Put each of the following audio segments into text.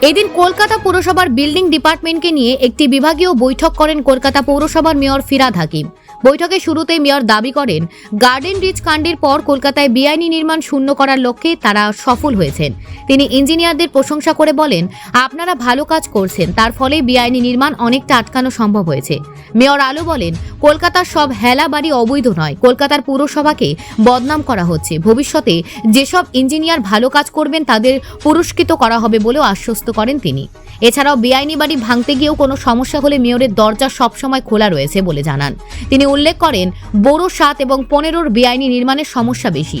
এদিন কলকাতা পুরসভার বিল্ডিং ডিপার্টমেন্টকে নিয়ে একটি বিভাগীয় বৈঠক করেন কলকাতা পৌরসভার মেয়র ফিরাদ হাকিম। বৈঠকে শুরুতেই মেয়র দাবি করেন, গার্ডেন রিচ কাণ্ডের পর কলকাতায় বেআইনি নির্মাণ শূন্য করার লক্ষ্যে তারা সফল হয়েছেন। তিনি ইঞ্জিনিয়ারদের প্রশংসা করে বলেন, আপনারা ভালো কাজ করছেন, তার ফলে বেআইনি নির্মাণ অনেকটা আটকানো সম্ভব হয়েছে। মেয়র আলো বলেন, কলকাতার সব হেলা বাড়ি অবৈধ নয়, কলকাতার পুরসভাকে বদনাম করা হচ্ছে। ভবিষ্যতে যেসব ইঞ্জিনিয়ার ভালো কাজ করবেন, তাদের পুরস্কৃত করা হবে বলেও আশ্বস্ত করেন তিনি। এছাড়াও বেআইনি বাড়ি ভাঙতে গিয়েও কোনো সমস্যা হলে মেয়রের দরজা সবসময় খোলা রয়েছে বলে জানান। তিনি উল্লেখ করেন বড় সাত এবং পনেরোর বেআইনি নির্মাণের সমস্যা বেশি।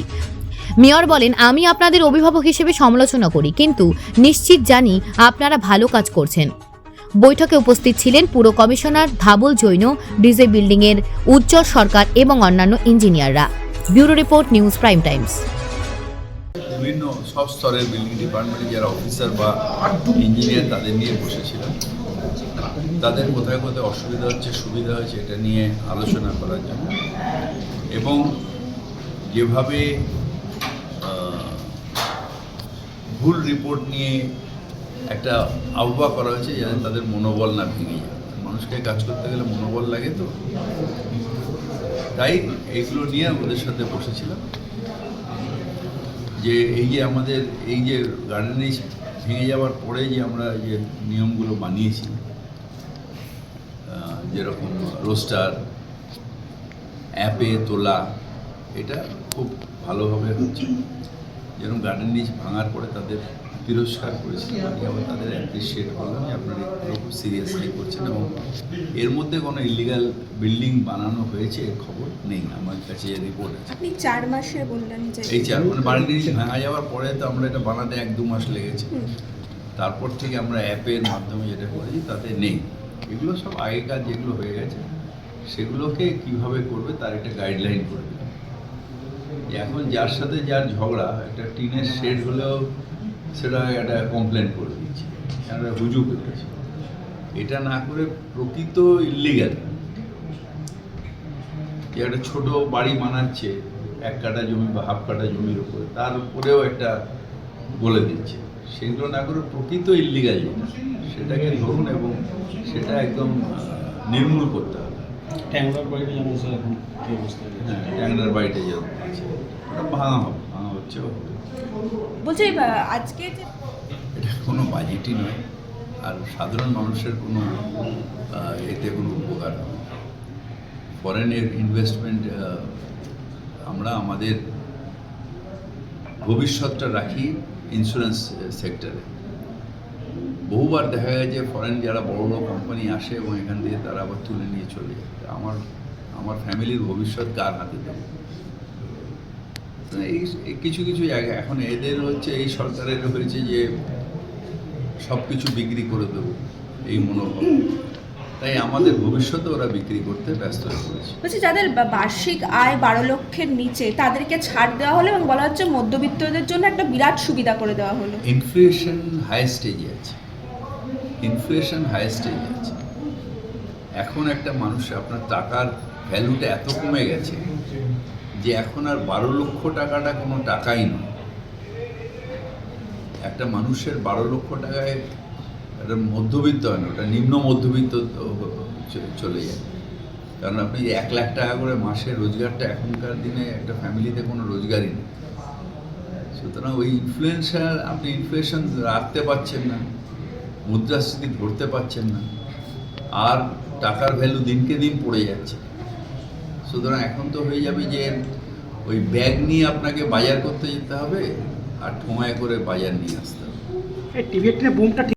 মেয়র বলেন, আমি আপনাদের অভিভাবক হিসেবে সমালোচনা করি, কিন্তু নিশ্চিত জানি আপনারা ভালো কাজ করছেন। বৈঠকে উপস্থিত ছিলেন পুর কমিশনার ধাবল জৈন, ডিজে বিল্ডিংয়ের উজ্জ্বল সরকার এবং অন্যান্য ইঞ্জিনিয়াররা। Bureau report, news prime times. বিভিন্ন সব স্তরের বিল্ডিং যারা অফিসার বা ইঞ্জিনিয়ার তাদের নিয়ে তাদের কোথায় কোথায় অসুবিধা হচ্ছে, সুবিধা হচ্ছে এটা নিয়ে আলোচনা করার জন্য। এবং যেভাবে ভুল রিপোর্ট নিয়ে একটা আহ্বান করা হয়েছে যাতে তাদের মনোবল না ভেঙে যায়। মানুষকে কাজ করতে গেলে মনোবল লাগে তো। তাই এইগুলো নিয়ে ওদের সাথে বসেছিলাম। যে এই যে আমাদের, এই যে গার্ডেনিং ভেঙে যাওয়ার পরে যে আমরা যে নিয়মগুলো বানিয়েছি যেরকম রোস্টার, অ্যাপে, তোলা, এটা খুব ভালোভাবে হচ্ছে। যেরকম গার্ডেন নিচ ভাঙার পরে তাদের তিরস্কার করেছি আমি আবার তাদের অ্যাপ্রিসিয়েট করলাম যে আপনারা এগুলো খুব সিরিয়াসলি করছেন এবং এর মধ্যে কোনো ইলিগাল বিল্ডিং বানানো হয়েছে এর খবর নেই আমার কাছে রিপোর্ট আছে। আপনি চার মাসে বললেন যে এই চার মানে বাড়িটি ভাঙা যাওয়ার পরে তো আমরা এটা বানাতে এক দু মাস লেগেছে। তারপর থেকে আমরা অ্যাপের মাধ্যমে যেটা করেছি তাতে নেই। এগুলো সব আগেকার যেগুলো হয়ে গেছে সেগুলোকে কীভাবে করবে তার একটা গাইডলাইন করে দিলাম যে এখন যার সাথে যার ঝগড়া, একটা টিনের শেড হলেও সেটা একটা কমপ্লেন করে দিচ্ছে, একটা হুজুগ এটা না করে প্রকৃত ইলিগাল যে একটা ছোট বাড়ি বানাচ্ছে, এক কাঠা জমি বা হাফ কাঠা জমির উপরে, তার উপরেও একটা বলে দিচ্ছে। সেগুলো না করে প্রকৃত ইল্লিগাল যেটা সেটাকে ধরুন এবং সেটা একদম নির্মূল করতে হবে। ট্যাংলার বাড়িতে যেমন স্যার এখন কি অবস্থা হ্যাঁ ট্যাংরার ওটা ভাঙা হবে ভাঙা হচ্ছে বলছি আজকে যে এটা কোনো বাজেটই নয়। আর সাধারণ মানুষের কোনো এতে কোনো উপকার হবে ফরেনের ইনভেস্টমেন্ট আমরা আমাদের ভবিষ্যৎটা রাখি ইন্স্যুরেন্স সেক্টরে বহুবার দেখা গেছে ফরেন যারা বড় বড় কোম্পানি আসে এবং এখান থেকে তারা আবার তুলে নিয়ে চলে যায়। আমার আমার ফ্যামিলির ভবিষ্যৎ কার হাতে দেবো? এই এই কিছু কিছু জায়গা এখন এদের হচ্ছে এই সরকারের হয়েছে যে সব কিছু বিক্রি করে দেবো এই মনোভাব। তাই আমাদের ভবিষ্যতে ওরা বিক্রি করতে ব্যস্ত হয়ে পড়েছে। বলছি যাদের বার্ষিক আয় বারো লক্ষের নিচে তাদেরকে ছাড় দেওয়া হলো এবং বলা হচ্ছে মধ্যবিত্তদের জন্য একটা বিরাট সুবিধা করে দেওয়া হলো। ইনফ্লেশন হাই স্টেজে আছে। ইনফ্লেশন হাই স্টেজে আছে। এখন একটা মানুষ আপনার টাকার ভ্যালুটা এত কমে গেছে যে এখন আর বারো লক্ষ টাকাটা কোনো টাকাই নয়। একটা মানুষের বারো লক্ষ টাকায় একটা মধ্যবিত্ত হয় না, ওটা নিম্ন মধ্যবিত্ত চলে যায়। কারণ আপনি এক লাখ টাকা করে মাসে রোজগারটা এখনকার দিনে একটা ফ্যামিলিতে কোনো রোজগারই নেই। সুতরাং ওই ইনফ্লুয়েন্সার আপনি ইনফ্লেশন রাখতে পারছেন না। মুদ্রাস্ফীতি ধরতে পারছেন না। আর টাকার ভ্যালু দিনকে দিন পড়ে যাচ্ছে। সুতরাং এখন তো হয়ে যাবে যে ওই ব্যাগ নিয়ে আপনাকে বাজার করতে যেতে হবে আর ঠোঁয়ায় করে বাজার নিয়ে আসতে হবে।